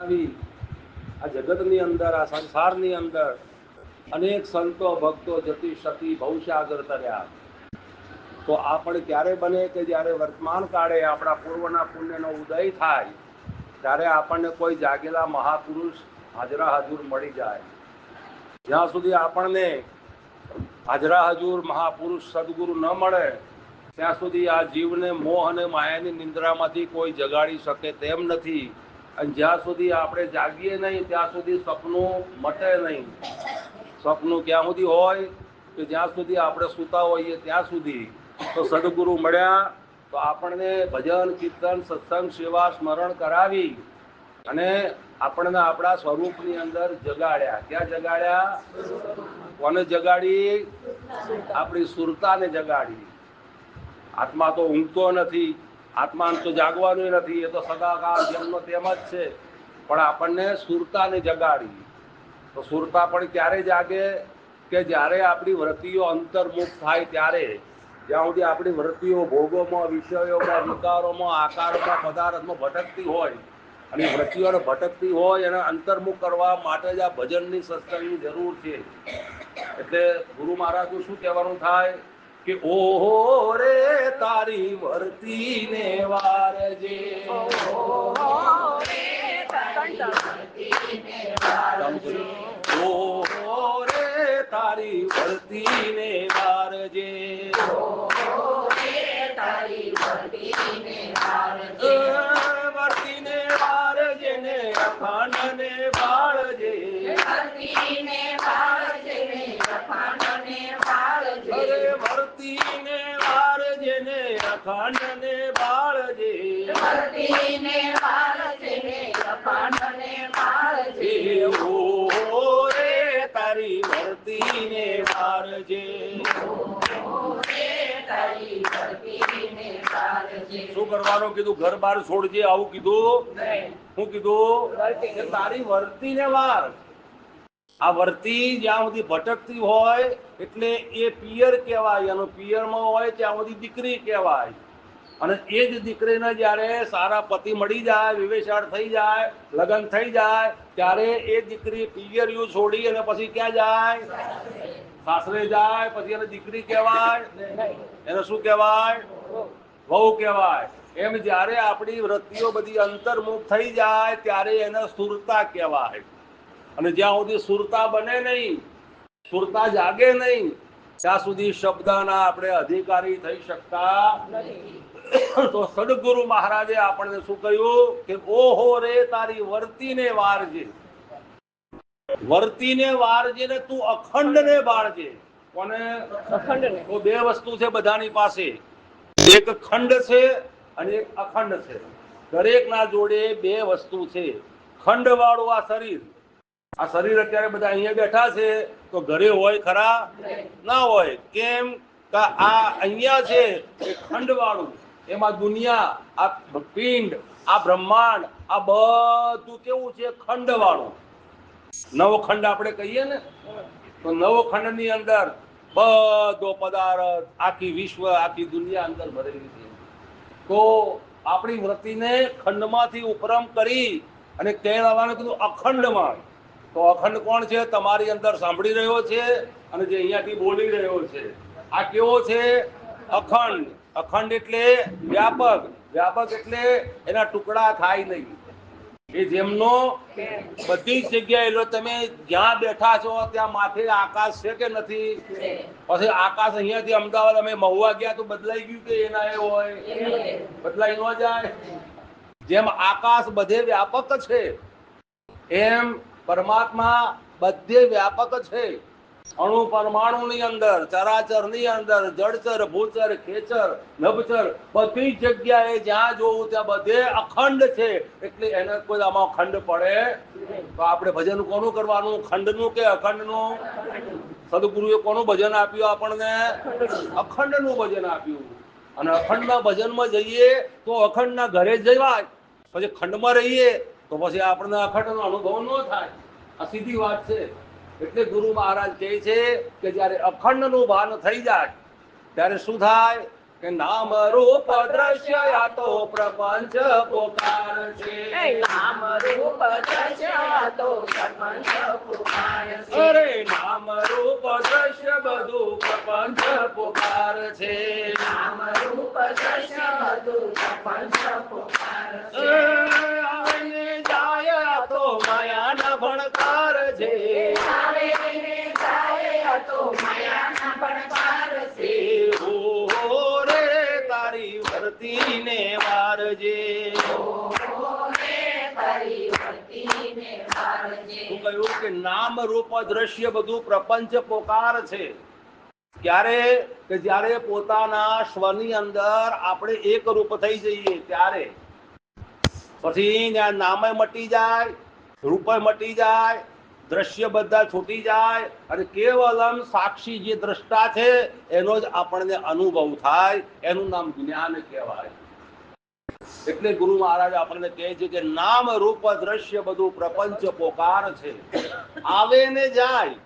આવી આ જગતની અંદર, આ સંસારની અંદર અનેક સંતો, ભક્તો, જતી, સતી ભવસાગર તર્યા. તો આ પણ ક્યારે બને કે જ્યારે વર્તમાન કાળે આપણા પૂર્વના પુણ્યનો ઉદય થાય, ત્યારે આપણને કોઈ જાગેલા મહાપુરુષ હાજરા હાજુર મળી જાય. જ્યાં સુધી આપણને હાજરા હજુર મહાપુરુષ સદગુરુ ન મળે, ત્યાં સુધી આ જીવને, મોહ અને માયાની નિંદ્રામાંથી કોઈ જગાડી શકે તેમ નથી. અને જ્યાં સુધી આપણે જાગીએ નહીં, ત્યાં સુધી સપનું મટે નહીં. સપનું ક્યાં સુધી હોય કે જ્યાં સુધી આપણે સૂતા હોઈએ ત્યાં સુધી. તો સદગુરુ મળ્યા, તો આપણને ભજન, કીર્તન, સત્સંગ, સેવા, સ્મરણ કરાવી અને આપણને આપણા સ્વરૂપની અંદર જગાડ્યા. ક્યાં જગાડ્યા? કોને જગાડી? આપણી સુરતાને જગાડી. આત્મા તો ઊંઘતો નથી. આત્માને તો જાગવાનું નથી, એ તો સદાકાળ જેમનો તેમ જ છે. પણ આપણને સુરતાને જગાડી. તો સુરતા પણ ક્યારે જાગે કે જ્યારે આપણી વૃત્તિઓ અંતર્મુખ થાય ત્યારે? જ્યાં સુધી આપણી વૃત્તિઓ ભોગોમાં, વિષયોમાં, વિકારોમાં, આકારોમાં, પદાર્થમાં ભટકતી હોય અને વૃત્તિઓને ભટકતી હોય એને અંતર્મુખ કરવા માટે જ આ ભજનની સત્સંગની જરૂર છે. એટલે ગુરુ મહારાજનું શું કહેવાનું થાય? કે ઓહો રે તારી વર્તીને વારજે. ઓહો રે તારી વર્તીને વારજે. વર્તીને વારજે ને અખંડને રે તારી વર્તીને શું કરવાનું કીધું? ઘર બાર છોડજે આવું કીધું? હું કીધું? તારી વર્તી ને વાર આ વર્તી જ્યાં સુધી ભટકતી હોય એટલે એ પિયર કહેવાય એનો પિયરમાં હોય ત્યાં સુધી દીકરી કહેવાય. અને એ જ દીકરીને જ્યારે સારા પતિ મળી જાય વિવેશાળ થઈ જાય, લગ્ન થઈ જાય, ત્યારે એ દીકરી પિયરિયું છોડી અને પછી ક્યાં જાય? સાસરે જાય, પછી એને દીકરી કહેવાય, એને શું કહેવાય? વહુ કહેવાય. એમ જ્યારે આપણી વૃત્તિઓ બધી અંતર્મુખ થઈ જાય, ત્યારે એને સુરતા કહેવાય. અને જ્યાં સુધી સુરતા બને નહીં, સુરતા જાગે નહીં, ત્યાં સુધી શબ્દના આપણે અધિકારી થઈ શકતા તો સદગુરુ મહારાજે આપણને શું કહ્યું કે ઓહો રે તારી વર્તીને વારજે. વર્તીને વારજે ને તું અખંડને બાળજે. કોને? તો બે વસ્તુ છે બધાની પાસે. એક ખંડ છે અને એક અખંડ છે. દરેકના જોડે બે વસ્તુ છે. ખંડ વાળું આ શરીર. આ શરીર અત્યારે બધા અહીંયા બેઠા છે. તો ઘરે હોય ખરા? ના હોય. કેમ? કે આ અહીંયા છે એ ખંડ વાળું એમાં દુનિયા, આ પિંડ, આ બ્રહ્માંડ, આ બધું કેવું છે? ખંડ વાળું નવો ખંડ આપણે કહીએ ને, તો નવો ખંડની અંદર બધો પદાર્થ આખી વિશ્વ, આખી દુનિયા અંદર ભરેલી છે. તો આપણી વૃત્તિને ખંડમાંથી ઉપરમ કરી અને કહેવાનું કીધું અખંડમાં. તો અખંડ કોણ છે? તમારી અંદર સાંભળી રહ્યો છે અને જે અહીંયાથી બોલી રહ્યો છે. આ કેવો છે? અખંડ. અખંડ એટલે વ્યાપક. વ્યાપક એટલે એના ટુકડા થાય નહીં. એ જેમનો બધી જગ્યાએ લો તમે જ્યાં બેઠા છો ત્યાં માથે આકાશ છે કે નથી? પછી આકાશ અહીંયાથી અમદાવાદ અમે મહુવા ગયા તો બદલાઈ ગયું કે એના એ હોય. બદલાઈ ન જાય. જેમ આકાશ બધે વ્યાપક છે એમ પરમાત્મા બધે વ્યાપક છે. અણુ પરમાણુ ની અંદર ચરાચરની અંદર, જળચર, ભૂચર, ખેચર, નભચર, બધી જગ્યાએ જ્યાં જોવું ત્યાં બધે અખંડ છે. એટલે એને કોઈ આમાં ખંડ પડે તો આપણે ભજન કોનું કરવાનું? ખંડનું કે અખંડનું? સદગુરુએ કોનું ભજન આપ્યું આપણને? અખંડનું ભજન આપ્યું. અને અખંડના ભજનમાં જઈએ તો અખંડના ઘરે જવાય. પછી ખંડમાં રહીએ તો પછી આપણને અખંડનો અનુભવ ન થાય. આ સીધી વાત છે. એટલે ગુરુ મહારાજ કહે છે કે જ્યારે અખંડનું ભાન થઈ જાય ત્યારે શું થાય? કે નામ રૂપ દ્રશ્ય આ તો પ્રપંચ પોકાર છે. નામ રૂપ દ્રશ્ય તો પ્રપંચ પોકાર છે. અરે નામ રૂપ દ્રશ્ય બધું પ્રપંચ પોકાર છે. નામ રૂપ દ્રશ્ય બધું પ્રપંચ પોકાર છે. આવીને જાય તો માયા ના ભણકાર છે. વારજે. શું કહ્યું કે નામ રૂપ દ્રશ્ય બધું પ્રપંચ પોકાર છે. ક્યારે કે જ્યારે પોતાના સ્વની અંદર આપણે એક રૂપ થઈ જઈએ ત્યારે. પછી નામે મટી જાય, રૂપે મટી જાય, દ્રશ્ય બધા છૂટી જાય, અને કેવલમ સાક્ષી જે દ્રષ્ટા છે એનો જ આપણને અનુભવ થાય, એનું નામ જ્ઞાન કહેવાય. એટલે ગુરુ મહારાજ આપણને કહે છે કે નામ રૂપ દ્રશ્ય બધું પ્રપંચ પોકાર છે. આવે ને જાય.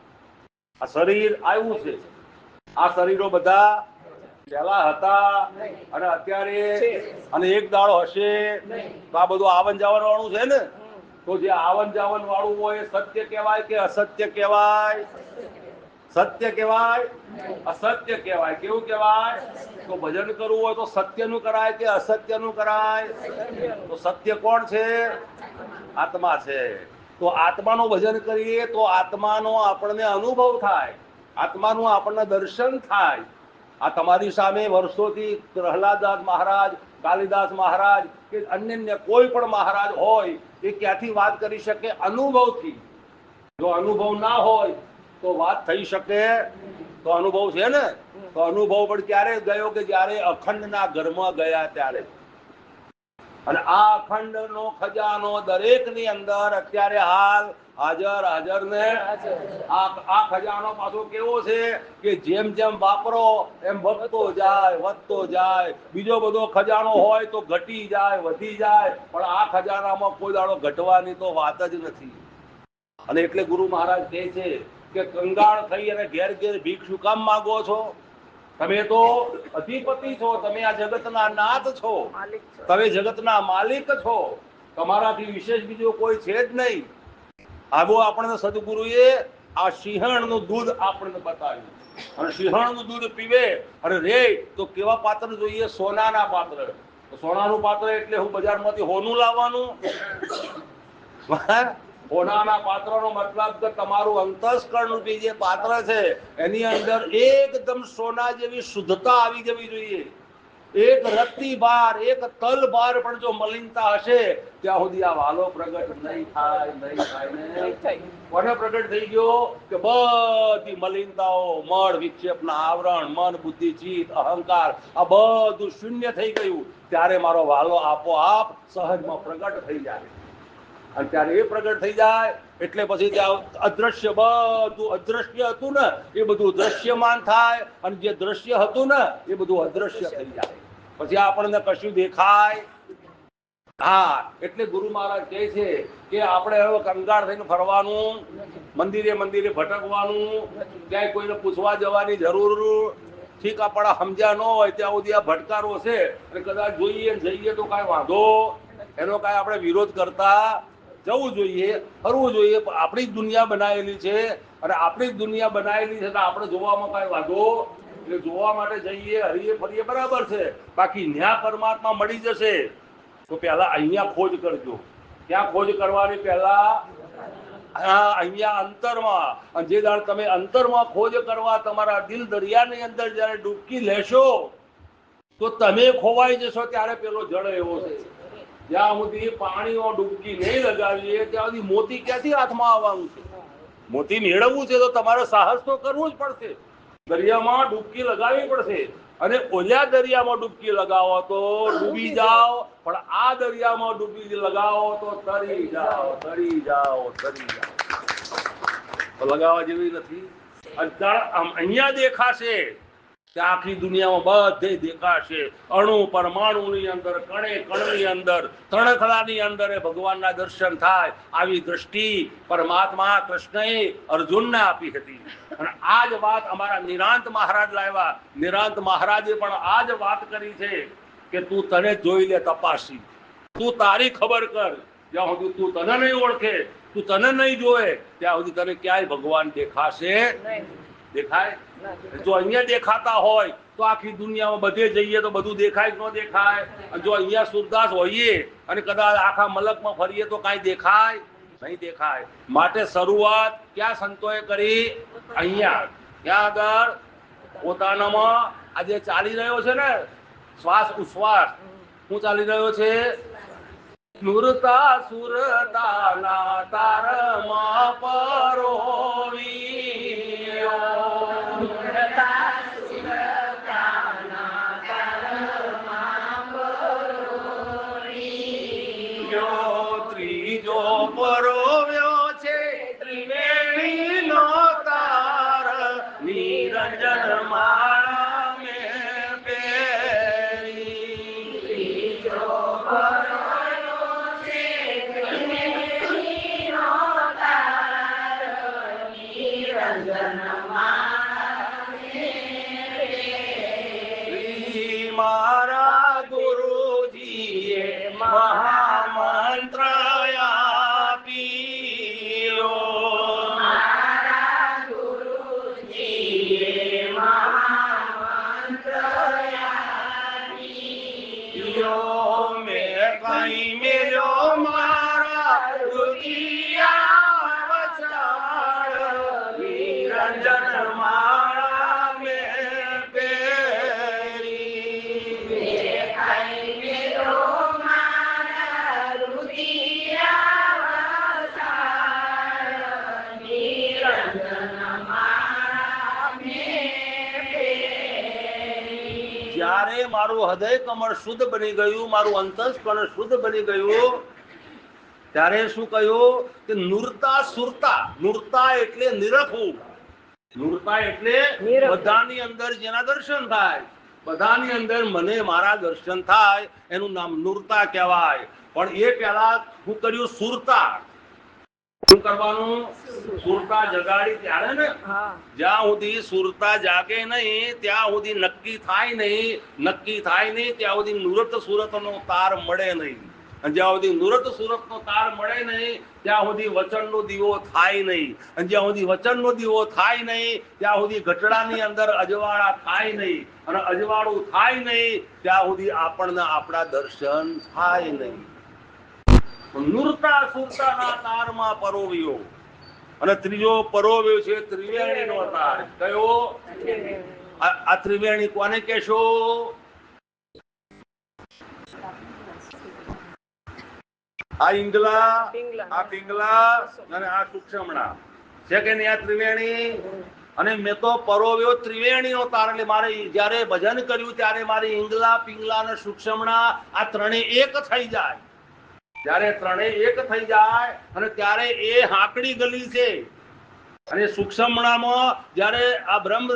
આ શરીર આવ્યું છે. આ શરીરો બધા પેલા હતા અને અત્યારે અને એક દાડો હશે તો આ બધું આવન જાવન વાળું છે ને? તો જે આવન જાવન વાળું હોય સત્ય કહેવાય કે અસત્ય કહેવાય? સત્ય કહેવાય, અસત્ય કહેવાય. કેવું કહેવાય? તો ભજન કરવું હોય તો સત્યનું કરાય કે અસત્યનું કરાય? તો સત્ય કોણ છે? આત્મા છે. તો આત્માનું ભજન કરીએ તો આત્માનો આપણને અનુભવ થાય. આત્માનું આપણને દર્શન થાય. આ તમારી સામે વર્ષોથી પ્રહલાદાસ મહારાજ, કાલિદાસ મહારાજ કે અન્ય કોઈ પણ મહારાજ હોય એ ક્યાંથી વાત કરી શકે? અનુભવથી. જો અનુભવ ના હોય તો વાત થઈ શકે. તો અનુભવ છે ને? તો અનુભવ પણ ક્યારે ગયો કે જ્યારે અખંડના ઘરમાં ગયા ત્યારે? અને આ અખંડ નો ખજાનો દરેકની અંદર અત્યારે હાલ હાજર હાજર ને? આ ખજાનો પાછો કેવો છે કે જેમ જેમ વાપરો, એમ વધતો જાય વધતો જાય. બીજો બધો ખજાનો હોય તો ઘટી જાય, વધી જાય. પણ આ ખજાનામાં કોઈ દાડો ઘટવાની તો વાત જ નથી. અને એટલે ગુરુ મહારાજ કહે છે કે કંગાળ થઈ અને ઘેર ઘેર ભીખ શું કામ માંગો છો? તમે તો અધિપતિ છો તમે આ જગતના નાથ છો. તમે જગતના માલિક છો. તમારાથી વિશેષ બીજો કોઈ છે જ નહીં. આવો આપણને સદગુરુએ આ સિંહણનું દૂધ આપણને બતાવ્યું. અને સિંહણનું દૂધ પીવે. અને રે તો કેવા પાત્ર જોઈએ? સોનાના પાત્ર. સોનાનું પાત્ર એટલે હું બજારમાંથી હોનું લાવવાનું? હોનાના પાત્રનો મતલબ કે તમારું અંતસ્કરણ રૂપી જે પાત્ર છે એની અંદર એકદમ સોના જેવી શુદ્ધતા આવી જવી જોઈએ. એક રત્તી બાર એક તલ બાર પણ જો મલિનતા હશે ત્યાં સુધી આ વાલો પ્રગટ નહીં થાય નહીં થાય કોને પ્રગટ થઈ ગયો? કે બધી મલિનતાઓ મળ વિક્ષેપના આવરણ મન બુદ્ધિ ચિત્ત અહંકાર આ બધું શૂન્ય થઈ ગયું. ત્યારે મારો વાલો આપોઆપ સહજમાં પ્રગટ થઈ જાય. અને ત્યારે એ પ્રગટ થઈ જાય, એટલે પછી ત્યાં અદ્રશ્ય બધું અદ્રશ્ય હતું ને, એ બધું દ્રશ્યમાન થાય, અને જે દ્રશ્ય હતું ને, એ બધું અદ્રશ્ય થઈ જાય. પછી આપણને કશું દેખાય હા, એટલે ગુરુ મહારાજ કહે છે કે આપણે હવે કંગાળ થઈને ફરવાનું, મંદિરે મંદિરે ભટકવાનું, ક્યાંય કોઈને પૂછવા જવાની જરૂર ઠીક આપણા સમજ્યા ન હોય ત્યાં સુધી આ ભટકારો છે. અને કદાચ જોઈએ જઈએ તો કાંઈ વાંધો. એનો કાંઈ આપણે વિરોધ કરતા જવું જોઈએ, ફરવું જોઈએ, પણ આપણી જ દુનિયા બનાવેલી છે અને આપણી જ દુનિયા બનાવેલી છે તો આપણે જોવામાં કાંઈ વાંધો? એટલે જોવા માટે જઈએ, હરીએ ફરીએ બરાબર છે. બાકી ન્યા પરમાત્મા મળી જશે તો પહેલા અહીંયા ખોજ કરજો. ત્યાં ખોજ કરવાની પહેલા? હા, અહીંયા અંતરમાં. અને જે દાડ તમે અંતરમાં ખોજ કરવા તમારા દિલ દરિયાની અંદર જ્યારે ડૂબકી લેશો, તો તમે ખોવાઈ જશો ત્યારે પેલો જળ એવો છે. જ્યાં સુધી પાણીમાં ડૂબકી નહીં લગાવીએ ત્યાં સુધી મોતી ક્યાંથી હાથમાં આવવાનું છે? મોતી મેળવવું છે તો તમારે સાહસ તો કરવું જ પડશે. દરિયામાં ડૂબકી લગાવવી પડશે. અને ઓલા દરિયામાં ડૂબકી લગાવો તો ડૂબી જાઓ. પણ આ દરિયામાં ડૂબી લગાવો તો તરી જાઓ તરી જાઓ તરી જાઓ. લગાવવા જેવી નથી. અત્યારે અહીંયા દેખાશે. આખી દુનિયામાં બધે દેખાશે. અણુ પરમાણુની અંદર, કણે કણની અંદર તણખલાની અંદર ભગવાનના દર્શન થાય. આવી દ્રષ્ટિ પરમાત્મા કૃષ્ણએ અર્જુનને આપી હતી. અને આ જ વાત અમારા નિરાંત મહારાજ લાવ્યા. નિરાંત મહારાજે પણ આ જ વાત કરી છે કે તું તને જોઈ લે તપાસી. તું તારી ખબર કર. જ્યાં સુધી તું તને નહીં ઓળખે, તું તને નહીં જોવે, ત્યાં સુધી તને ક્યાંય ભગવાન દેખાશે દેખાય? જો અહીંયા દેખાતા હોય, તો આખી દુનિયામાં બધે જઈએ તો બધું દેખાય ન દેખાય? જો અહીંયા સુરદાસ હોઈએ અને કદાચ આખા મલકમાં ફરીએ તો કાંઈ દેખાય? નહીં દેખાય. માટે શરૂઆત ક્યાં સંતોએ કરી? અહીંયા. ત્યાં આગળ પોતાનામાં આજે ચાલી રહ્યો છે ને? શ્વાસ ઉશ્વાસ શું ચાલી રહ્યો છે? સુરતા સુરતા તારમાં પરોવીયો. ત્રીજો પરોવ્યો મારું હૃદય કમળ શુદ્ધ બની ગયું મારું અંતસ્કરણ શુદ્ધ બની ગયું. ત્યારે શું કહ્યું? કે નુરતા સુરતા નુરતા એટલે નિરખવું. નુરતા એટલે બધાની અંદર જેના દર્શન થાય બધાની અંદર મને મારા દર્શન થાય એનું નામ નુરતા કહેવાય. પણ એ પહેલા હું કર્યું સુરતા. શું કરવાનું? સુરતા જગાડી ત્યારે ને? જ્યાં સુધી સુરતા જાગે નહીં ત્યાં સુધી નક્કી થાય નહીં, નક્કી થાય નહીં, ત્યાં સુધી નુરત સુરતનો તાર મળે નહીં. અને જ્યાં સુધી નુરત સુરતનો તાર મળે નહીં, ત્યાં સુધી વચનનો દીવો થાય નહીં. અને જ્યાં સુધી વચનનો દીવો થાય નહીં, ત્યાં સુધી ઘટડાની અંદર અજવાળા થાય નહીં. અને અજવાળું થાય નહીં, ત્યાં સુધી આપણને આપણા દર્શન થાય નહીં. નુરતા સુરતાના તારમાં પરોવ્યો. અને ત્રીજો પરોવ્યો છે ત્રિવેણીનો તાર. કયો? આ ત્રિવેણી કોને કહેશો? આ ઇંગલા આ પિંગલા અને આ સુક્ષમણા છે કે નહીં આ ત્રિવેણી? અને મેં તો પરોવ્યો ત્રિવેણીનો તાર. એટલે મારે જ્યારે ભજન કર્યું ત્યારે મારી ઇંગલા પિંગલા અને સુક્ષમણા આ ત્રણેય એક થઈ જાય. જ્યારે ત્રણેય એક થઈ જાય અને ત્યારે એ હાંકડી ગલી છે. અને સૂક્ષ્મણામાં જ્યારે આ બ્રહ્મ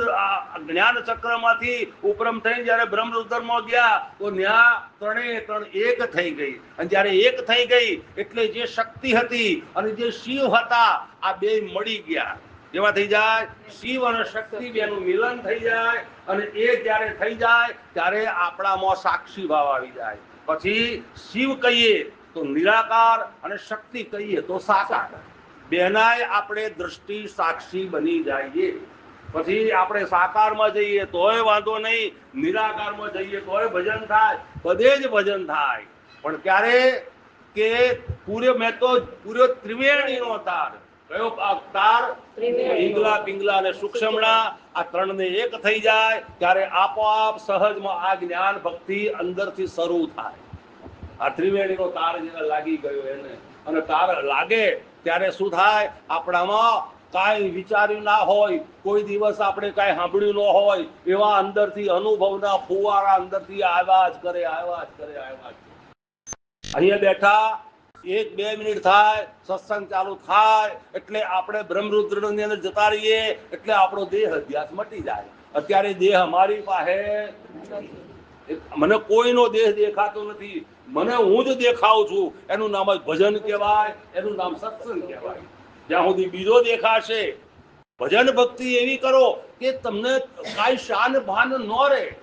જ્ઞાન ચક્રમાંથી ઉપરમ થઈને જ્યારે બ્રહ્મરુદ્રમાં ગયા, તો ન્યા ત્રણેય ત્રણ એક થઈ ગઈ. અને જ્યારે એક થઈ ગઈ, એટલે જે શક્તિ હતી અને જે શિવ હતા, આ બે મળી ગયા. જેવા થઈ જાય, શિવ અને શક્તિ બેનું મિલન થઈ જાય, અને એ જ્યારે થઈ જાય, ત્યારે આપણામાં સાક્ષી ભાવ આવી જાય. પછી શિવ કહીએ, તો નિરાકાર, અને શક્તિ કહીએ, તો સાકાર. બેનાય આપણે દ્રષ્ટિ સાક્ષી બની જઈએ. પછી આપણે સાકારમાં જઈએ તોય વાંધો નહીં નિરાકારમાં જઈએ તોય ભજન થાય બધે જ ભજન થાય. પણ ક્યારે કે પૂરે મેં તો પૂરો ત્રિવેણીનો તાર કયો આ તાર. પિંગલા પિંગલા અને સુક્ષમણા આ ત્રણને એક થઈ જાય ત્યારે આપોઆપ સહજમાં આ જ્ઞાન ભક્તિ અંદરથી શરૂ થાય. આ ત્રિવેણીનો તાર જેને લાગી ગયો એને. અને તાર લાગે ત્યારે શું થાય? આપણામાં કાંઈ વિચાર્યું ના હોય, કોઈ દિવસ આપણે કાંઈ સાંભળ્યું ન હોય, એવા અંદરથી અનુભવના ફુવારા અંદરથી આવ્યા જ કરે, આવ્યા જ કરે, આવ્યા જ અહીંયા બેઠા, એક બે મિનિટ થાય, સત્સંગ ચાલુ થાય, એટલે આપણે બ્રહ્મરુદ્રની અંદર જતા રહીએ, એટલે આપણો દેહ અધ્યાસ મટી જાય. અત્યારે દેહ અમારી પાસે મને કોઈનો દેહ દેખાતો નથી. મને હું જ દેખાઉં છું. એનું નામ જ ભજન કહેવાય, એનું નામ સત્સંગ કહેવાય. જ્યાં સુધી બીજો દેખાશે, ભજન ભક્તિ એવી કરો કે તમને કાંઈ શાન ભાન ન રહે.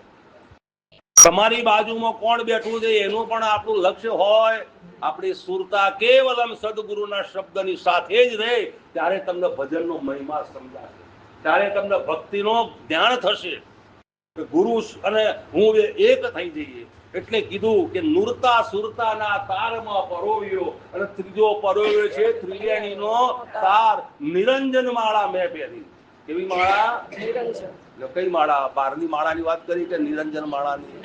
તમારી બાજુમાં કોણ બેઠું છે એનું પણ આપણું લક્ષ્ય હોય. આપણી સુરતા કેવલમ સદગુરુના શબ્દની સાથે જ રહે. ત્યારે તમને ભજનનો મહિમા સમજાશે. ત્યારે તમને ભક્તિનો જ્ઞાન થશે. કે ગુરુ અને હું એક થઈ જઈએ. એટલે કીધું કે નુરતા સુરતાના તારમાં પરોવ્યો અને ત્રીજો પરોવ્યો છે ત્રિવેણીનો તાર. નિરંજન માળા મેં પહેરી. કેવી માળા? કઈ માળા? બારની માળાની વાત કરી કે નિરંજન માળાની?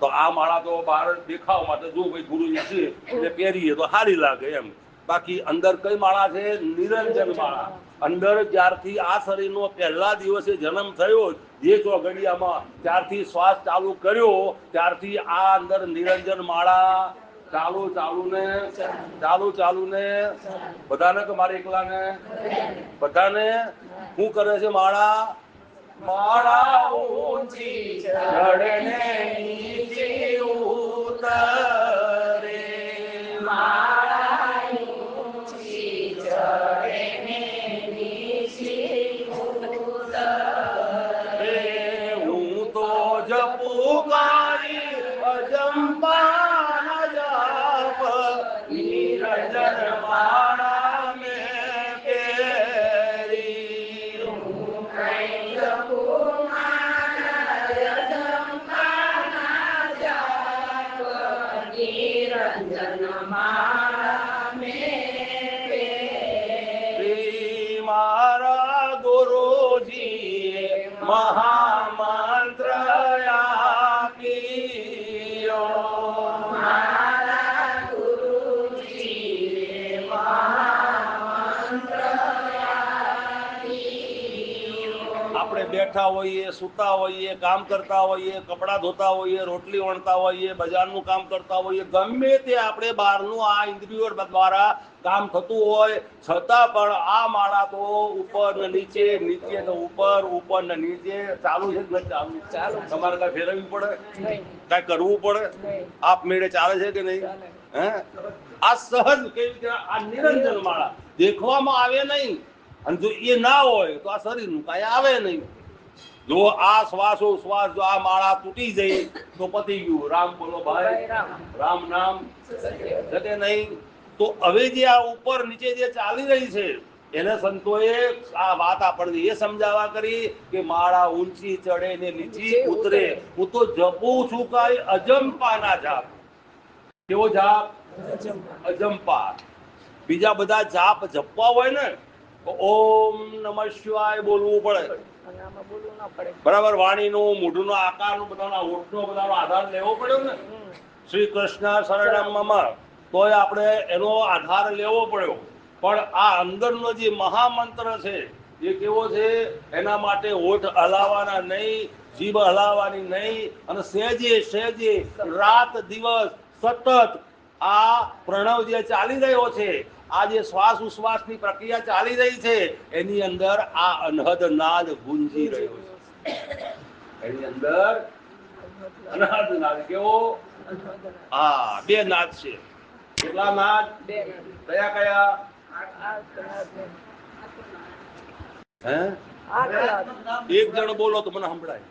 તો આ માળા તો બહાર દેખાવ માટે જો ભાઈ ગુરુ છે એટલે પહેરીએ તો સારી લાગે એમ. બાકી અંદર કઈ માળા છે? નિરંજન માળા. અંદર જ્યારથી આ શરીરનો પહેલા દિવસે જન્મ થયો, જે ચોઘડિયામાં ત્યારથી શ્વાસ ચાલુ કર્યો, ત્યારથી આ અંદર નિરંજન માળા ચાલુ ચાલુ ને ચાલુ ચાલુ ને બધાને કે મારે એકલાને? બધાને? શું કરે છે માળા? માળા ઊંચી ચડને નીચે ઉતરે. માળા આપણે હોઈએ સૂતા હોઈએ કામ કરતા હોઈએ કપડાં ધોતા હોઈએ રોટલી વણતા હોઈએ બજારનું કામ કરતા હોઈએ ગમે તે આપણે બહારનું આ ઇન્દ્રિયો દ્વારા કામ થતું હોય છતાં પણ આ માળા તો ઉપર ને નીચે નીચે ને ઉપર ઉપર ને નીચે ચાલુ છે તમારે કાંઈ ફેરવવી પડે? કાંઈ કરવું પડે? આપ મેળે ચાલે છે કે નહીં. હે? આ સહજ કેવી રીતે આ નિરંજન માળા. દેખવામાં આવે નહીં. અને જો એ ના હોય તો આ શરીરનું કાંઈ આવે નહીં. જો આ શ્વાસો શ્વાસ જો આ માળા તૂટી જાય તો પતી ગયું. રામ બોલો ભાઈ રામ નામ જતે નહીં. તો હવે જે આ ઉપર નીચે જે ચાલી રહી છે એને સંતોએ આ વાત આપણને એ સમજાવવા કરી કે માળા ઊંચી ચડે ને નીચી ઉતરે. હું તો જપું છું કાંઈ અજંપાના જાપ. કેવો જાપ? અજંપા. બીજા બધા જાપ જપવા હોય ને ઓમ નમઃ શિવાય બોલવું પડે. બરાબર? વાણીનું મોઢુંનો આકારનું બધાનો ઓઠનો બધાનો આધાર લેવો પડ્યો ને? શ્રી કૃષ્ણ શરણમ તોય આપણે એનો આધાર લેવો પડ્યો. પણ આ અંદરનો જે મહામંત્ર છે એ કેવો છે? એના માટે હોઠ હલાવવાના નહીં જીભ હલાવવાની નહીં અને સહેજે સહેજે રાત દિવસ સતત આ પ્રણવ જે ચાલી રહ્યો છે આ જે શ્વાસ ઉશ્વાસની પ્રક્રિયા ચાલી રહી છે એની અંદર આ અનહદ નાદ ગુંજી રહ્યો છે. એની અંદર અનહદ નાદ કેવો? હા બે નાદ છે. કેટલા નાદ? બે કયા કયા? ને હે એક જણ બોલો તો મને સંભળાય.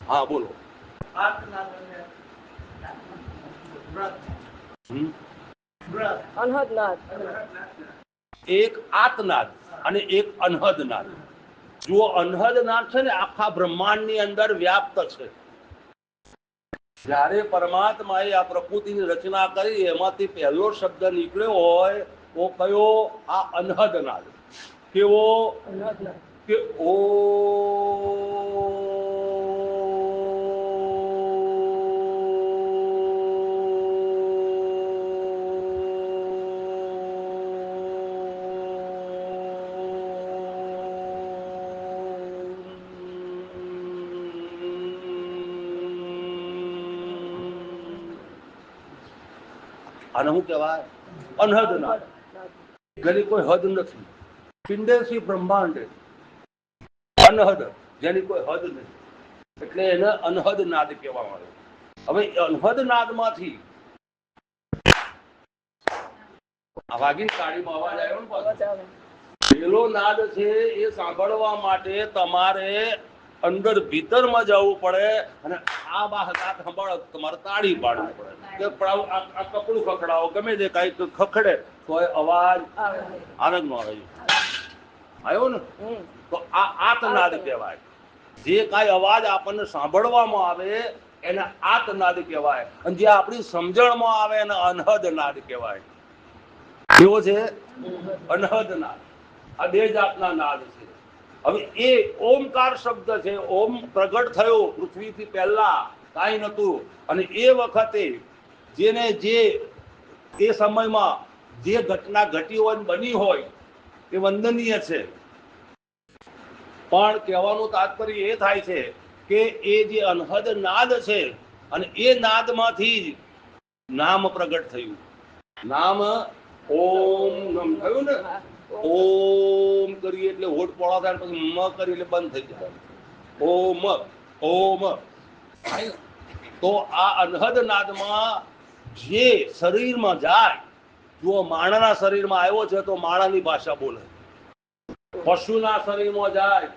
હા બોલો. હમ? અનહદ નાદ. એક આતનાદ અને એક અનહદ નાદ. જુઓ અનહદ નાદ છે ને આખા બ્રહ્માંડની અંદર વ્યાપ્ત છે. જ્યારે પરમાત્માએ આ પ્રકૃતિની રચના કરી એમાંથી પહેલો શબ્દ નીકળ્યો હોય તો કયો? આ અનહદ નાદ. કેવો? કે ઓ આને શું કહેવાય, અનહદ નાદ. જેની કોઈ હદ નથી પિંડેસી બ્રહ્માંડ અનહદ, જેની કોઈ હદ નથી એટલે એને અનહદ નાદ કહેવામાં આવે હવે અનહદ નાદમાંથી વાગીને તાળીમાં અવાજ આવ્યો ને. પેલો નાદ છે એ સાંભળવા માટે તમારે અંદર ભીતરમાં જવું પડે અને આ બા હાથ સંભાળો તમારે તાળી પાડવું પડે. કે આ કપડું ખખડાવો ગમે તે કાંઈક ખખડે તો એ અવાજ આનંદમાં આવે આવ્યો ને? તો આ આતનાદ કહેવાય. જે કાંઈ અવાજ આપણને સાંભળવામાં આવે એને આતનાદ કહેવાય. અને જે આપણી સમજણમાં આવે એને અનહદ નાદ કહેવાય. કેવો છે? અનહદ નાદ આ બે જાતના નાદ છે. હવે એ ઓમકાર શબ્દ છે, ઓમ પ્રગટ થયો પૃથ્વીથી પહેલા, કાંઈ નહોતું. અને એ વખતે જેને જે, એ સમયમાં જે ઘટના ઘટી હોય બની હોય, એ વંદનીય છે. પણ કહેવાનું તાત્પર્ય એ થાય છે કે એ જે અનહદ નાદ છે, અને એ નાદમાંથી જ નામ પ્રગટ થયું. નામ ઓમ નમ, થયું ને. ઓમ કરીએ એટલે હોઠ પોળા થાય પછી મ કરીએ એટલે બંધ થઈ જાય ઓમ ઓમ. તો આ અનહદ નાદમાં જે શરીરમાં જાય જો માણાના શરીરમાં આવ્યો છે તો માણાની ભાષા બોલે. પશુના શરીરમાં જાય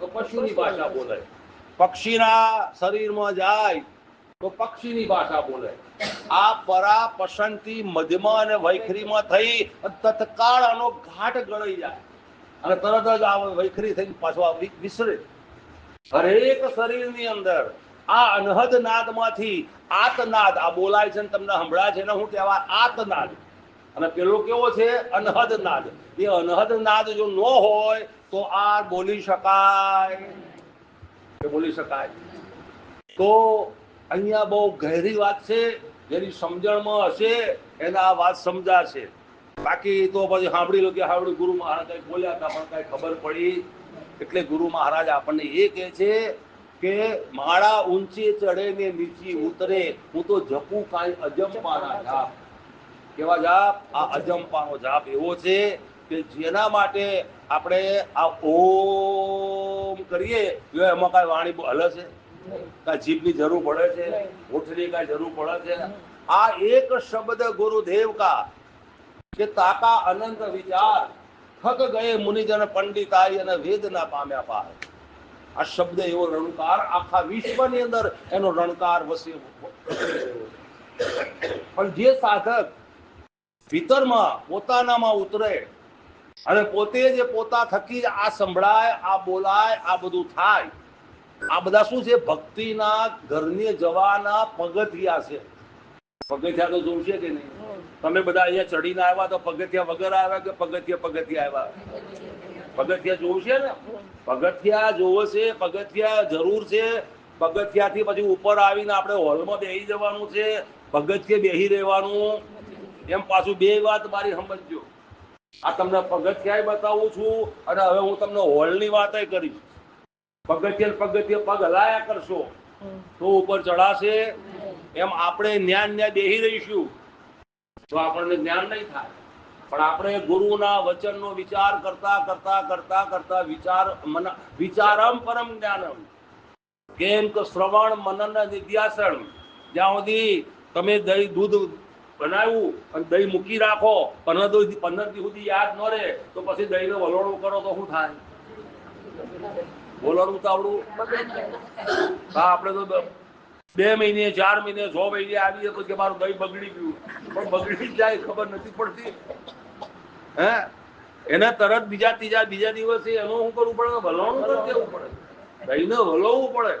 તો પશુની ભાષા બોલે. પક્ષીના શરીરમાં જાય તો પક્ષીની ભાષા બોલે. આ પરા પસંતી મધ્યમાં અને વૈખરીમાં થઈ તત્કાળ આનો ઘાટ ગળી જાય. અને તરત જ આ વૈખરી થઈ પાછો વિસરે. હરેક શરીરની અંદર આ અનહદ નાદમાંથી આતનાદ, આ બોલાય છે ને તમને હમણાં છે ને હું કહેવા આતનાદ. અને પેલો કેવો છે? અનહદ નાદ. એ અનહદ નાદ જો ન હોય તો આ બોલી શકાય. બોલી શકાય. તો અહીંયા બહુ ગહેરી વાત છે, જેની સમજણમાં હશે, એને આ વાત સમજાશે. બાકી તો પછી સાંભળી લો કે સાંભળી ગુરુ મહારાજ કંઈ બોલ્યા હતા, પણ કાંઈ ખબર પડી. એટલે ગુરુ મહારાજ આપણને એ કહે છે કે માળા ઊંચી ચડે ને નીચી ઉતરે, હું તો જપું કાંઈ અજંપાના જાપ. કેવા જાપ? આ અજંપાનો જાપ એવો છે કે જેના માટે આપણે આ ઓમ કરીએ, એમાં કાંઈ વાણી હલે છે? જીભની જરૂર પડે છે. હોઠની કાંઈ જરૂર પડે છે? આ એક શબ્દ ગુરુદેવ કા કે તાકા અનંત વિચાર થક ગયે મુનિજન પંડિતાઈ અને વેદ ના પામ્યા પાર. આ શબ્દ એવો રણકાર આખા વિશ્વની અંદર એનો રણકાર વસી પણ જે સાધક ભીતરમાં પોતાનામાં ઉતરે અને પોતે જે પોતા થકી આ સંભળાય આ બોલાય આ બધું થાય આ બધા શું છે? ભક્તિના ઘરની જવાના પગથિયા છે. પગથિયા તો જોશે કે નહીં? તમે બધા અહીંયા ચડીને આવ્યા તો પગથિયા વગર આવ્યા કે પગથિયા પગથિયા આવ્યા? પગથિયા જોશે ને? પગથિયા જોવે છે પગથિયા જરૂર છે. પગથિયાથી પછી ઉપર આવીને આપણે હોલમાં બેસી જવાનું છે. પગથિયે બેસી રહેવાનું. એમ પાછું બે વાત મારી સમજજો. આ તમને પગથિયાય બતાવું છું અને હવે હું તમને હોલની વાતય કરીશ. પગથિયે ને પગથિયે પગ હલાયા કરશો તો ઉપર ચડાશે એમ આપણે જ્ઞાન ન્યા બેહી રહીશું. તો આપણને જ્ઞાન નહીં થાય પણ આપણે ગુરુના વચનનો વિચાર કરતા કરતા કરતા કરતા વિચાર મન વિચારમ પરમ જ્ઞાનમ. કેમ કે શ્રવણ મનન નિધ્યાસન જ્યાં સુધી તમે દહીં દૂધ બનાવ્યું અને દહીં મૂકી રાખો પંદર દિવસ પંદર દિવસ સુધી યાદ ન રહે તો પછી દહીંનો વલોણો કરો તો શું થાય? બગડી હા, આપણે તો બે મહિને, ચાર મહિને, છ મહિને આવીએ પછી મારું દહીં બગડી ગયું. પણ બગડી જાય ખબર નથી પડતી. હે? એને તરત બીજા, ત્રીજા, બીજા દિવસે એનું શું કરવું પડે વલોણું કરી દેવું પડે? દહીંને વલોવવું પડે.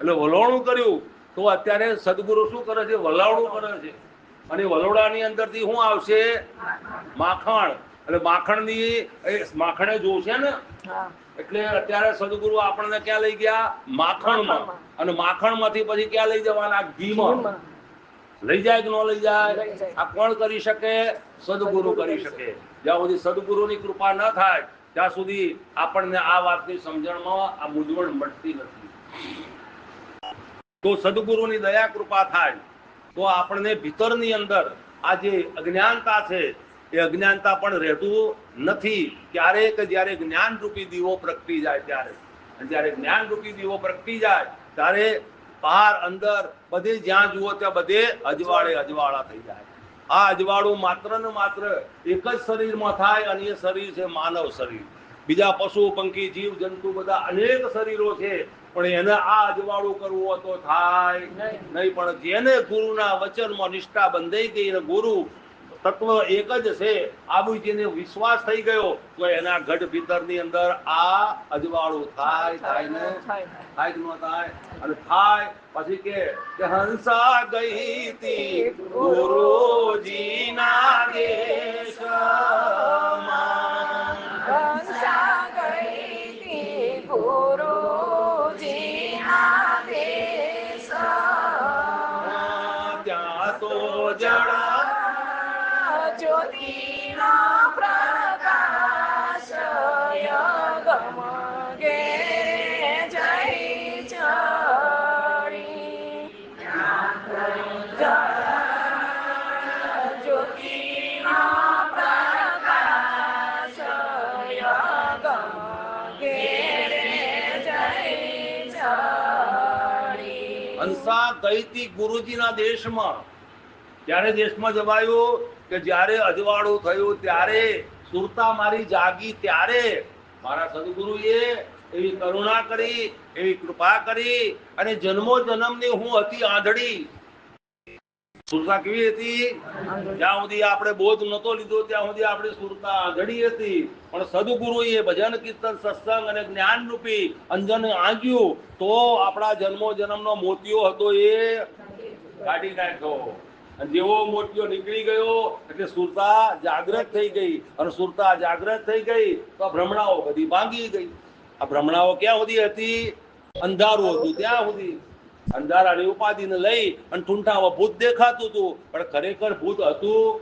એટલે વલોણું કર્યું તો અત્યારે સદગુરુ શું કરે છે? વલાવણું કરે છે. અને વલોડાની અંદરથી શું આવશે માખણ. એટલે માખણની માખણે જોશે ને એટલે અત્યારે સદગુરુ આપણને ક્યાં લઈ ગયા? માખણમાં. અને માખણમાંથી પછી ક્યાં લઈ જવાના? ઘીમાં. લઈ જાય કે ન લઈ જાય? લઈ જાય. આ કોણ કરી શકે? સદગુરુ કરી શકે. જ્યાં સુધી સદગુરુની કૃપા ન થાય ત્યાં સુધી આપણને આ વાતની સમજણમાં આ મૂંઝવણ મળતી નથી. તો સદગુરુની દયા કૃપા થાય તો આપણને ભીતરની અંદર આ જે અજ્ઞાનતા છે એ અજ્ઞાનતા પણ રહેતું નથી. ક્યારેક જ્યારે જ્ઞાન રૂપી દીવો પ્રગટી જાય ત્યારે. જ્યારે જ્ઞાન રૂપી દીવો પ્રગટી જાય ત્યારે બહાર અંદર બધે જ્યાં જુઓ ત્યાં બધે અજવાળે અજવાળા થઈ જાય. આ અજવાળું માત્ર ને માત્ર એક જ શરીરમાં થાય અને એ શરીર છે માનવ શરીર. બીજા પશુ પંખી જીવ જંતુ બધા અનેક શરીરો છે પણ એને આ અજવાળું કરવું તો થાય નહીં. પણ જેને ગુરુના વચનમાં નિષ્ઠા બંધાઈ ગઈ અને ગુરુ તત્વ એક જ છે. આબુજીને જેને વિશ્વાસ થઈ ગયો તો એના ગઢ ભીતરની અંદર આ અજવાળું થાય થાય ને થાય થાય કે ન થાય. અને થાય પછી કે કે હંસા ગઈ તી ગુરુજીના દેશમાં હંસા ગઈતી ગુરુજીના દેશમાં. ત્યારે દેશમાં જવાયું કે જ્યારે અજવાળું થયું ત્યારે સુરતા મારી જાગી ત્યારે મારા સદગુરુએ એવી કરુણા કરી, એવી કૃપા કરી અને જન્મો જન્મની હું હતી આંધળી સુરતા કેવી હતી? જ્યાં સુધી આપણે બોધ નતો લીધો, ત્યાં સુધી આપણી સુરતા આંધળી હતી. પણ સદગુરુએ ભજન કીર્તન, સત્સંગ અને જ્ઞાન રૂપી અંજન આંગ્યું, તો આપણા જન્મો જન્મનો મોતિયો હતો એ કાઢી નાખ્યો. જેવો મોતિયો નીકળી ગયો, એટલે સુરતા જાગૃત થઈ ગઈ. અને સુરતા જાગૃત થઈ ગઈ, તો ભ્રમણાઓ બધી ભાંગી ગઈ. આ ભ્રમણાઓ ક્યાં સુધી હતી? અંધારું હતું, ત્યાં સુધી. અંધારાની ઉપાધિને લઈ અને ઠૂંઠામાં ભૂત દેખાતું હતું. પણ ખરેખર ભૂત હતું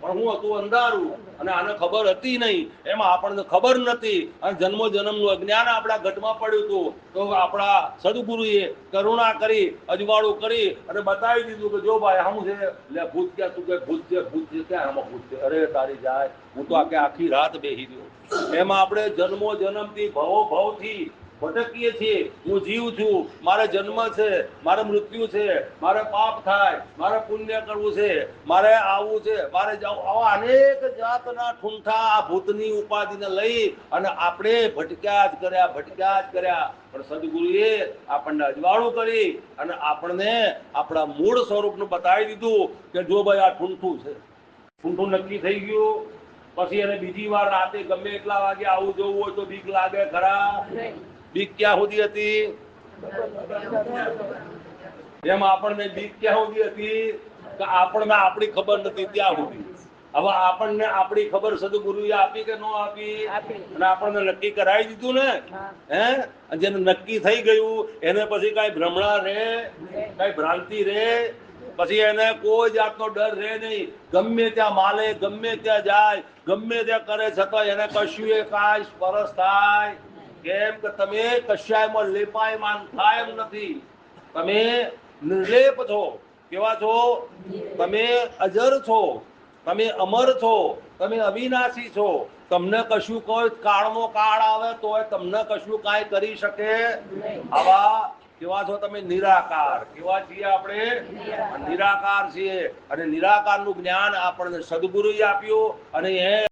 પણ હું હતું અંધારું. અને આને ખબર હતી નહીં. એમાં આપણને ખબર નથી અને જન્મો જન્મનું અજ્ઞાન આપણા ઘટમાં પડ્યું હતું. તો આપણા સદગુરુએ કરુણા કરી, અજવાળું કરી અને બતાવી દીધું કે જો ભાઈ આમ છે, લે ભૂત ક્યાં તું કે ભૂત છે ભૂત છે, ક્યાં આમાં ભૂત છે? અરે તારી જાય. હું તો આખે આખી રાત બેહી ગયો એમાં આપણે જન્મો જન્મથી ભવો ભવથી ભટકીએ છીએ. હું જીવ છું. મારે જન્મ છે. મારે મૃત્યુ છે. મારે પાપ થાય. મારે પુણ્ય કરવું છે. મારે આવવું છે. મારે જવું. આવા અનેક જાતના ઠૂંઠા આ ભૂતની ઉપાધિને લઈ અને આપણે ભટક્યા જ કર્યા, ભટક્યા જ કર્યા. પણ સદગુરુએ આપણને અજવાળું કરી અને આપણને આપણા મૂળ સ્વરૂપનું બતાવી દીધું કે જો ભાઈ આ ઠૂંઠું છે. ઠૂંઠું નક્કી થઈ ગયું. પછી એને બીજી વાર રાતે ગમે એટલા વાગે આવું જવું હોય તો બીક લાગે ખરા. બીક ક્યાં સુધી હતી? એમ આપણને બીક ક્યાં સુધી હતી? કે આપણને આપણી ખબર નથી ત્યાં સુધી. હવે આપણને આપણી ખબર સદગુરુએ આપી કે ન આપી. અને આપણને નક્કી કરાવી દીધું ને? હે. જેને નક્કી થઈ ગયું એને પછી કઈ ભ્રમણા રે? કઈ ભ્રાંતિ રે? પછી એને કોઈ જાતનો ડર રહે નહીં. ગમે ત્યાં માલે ગમે ત્યાં જાય ગમે ત્યાં કરે છતાં એને કશું એ કાંઈ સ્પર્શ થાય કેમ કે તમે કશાયમાં લેપાયમાન થાય એમ નથી? તમે નિર્લેપ છો. કેવા છો? તમે અજર છો. તમે અમર છો. તમે અવિનાશી છો. તમને કશું કોઈ કાળનો કાળ આવે તોય તમને કશું કાંઈ કરી શકે આવા કેવા છો તમે? નિરાકાર. કેવા છીએ આપણે? નિરાકાર છીએ. અને નિરાકારનું જ્ઞાન આપણને સદગુરુએ આપ્યું અને એ